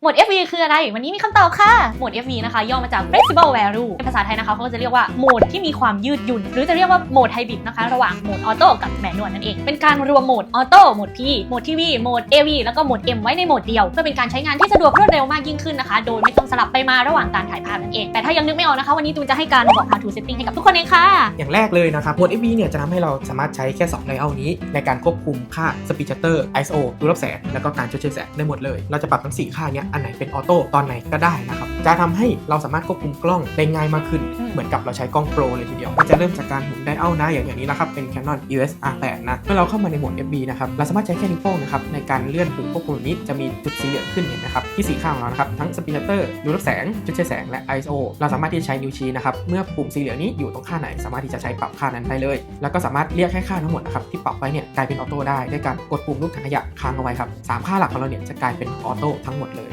โหมด FV คืออะไร วันนี้มีคำตอบค่ะโหมด FV นะคะ ย่อมาจาก flexible value ในภาษาไทยนะคะเขาก็จะเรียกว่าโหมดที่มีความยืดหยุ่น หรือจะเรียกว่าโหมดไฮบริดนะคะ ระหว่างโหมดออโต้กับแมนนวลนั่นเอง เป็นการรวมโหมดออโต้โหมด P โหมด TV โหมด AV แล้วก็โหมด M ไว้ในโหมดเดียว เพื่อเป็นการใช้งานที่สะดวกรวดเร็วมากยิ่งขึ้นนะคะ โดยไม่ต้องสลับไปมาระหว่างการถ่ายภาพนั่นเอง แต่ถ้ายังนึกไม่ออกนะคะ วันนี้ตูนจะให้การบอก how to setting ให้กับทุกคนเองค่ะ อย่างแรกเลยนะครับโหมด FV เนี่ยจะทำให้เราสามารถใช้แค่2ไดอัลนี้ ในการควบคุมค่า speed shutter ISO รูรับแสงแล้วก็การชดเชยแสงได้หมดเลย เราจะปรับทั้ง4ค่าเนี้ยอันไหนเป็นออโต้ตอนไหนก็ได้นะครับจะทำให้เราสามารถควบคุมกล้องได้ง่ายมากขึ้นอืมเหมือนกับเราใช้กล้องโปรเลยทีเดียวมันจะเริ่มจากการหมุนไดอัลนะอย่างอย่างนี้นะครับเป็น Canon EOS R8 นะเมื่อเราเข้ามาในโหมด FV นะครับเราสามารถใช้แค่นิ้วโป้งนะครับในการเลื่อนปุ่มควบคุมแบบนี้จะมีจุดสีเหลืองขึ้นเห็นไหมครับที่สีข้างของเรานะครับทั้ง speed shutter รูรับแสงชดเชยแสงและ ISO เราสามารถที่จะใช้นิ้วชี้นะครับเมื่อปุ่มสีเหลืองนี้อยู่ตรงค่าไหน สามารถที่จะใช้ปรับค่านั้นได้เลย แล้วก็สามารถเรียกให้ค่าทั้งหมดนะครับที่ปรับไว้เนี่ยกลายเป็นออโต้ได้ด้วยการกดปุ่มรูปถังขยะค้างเอาไว้ครับสามค่าหลักของเราเนี่ยจะกลายเป็นออโต้ทั้งหมดเลย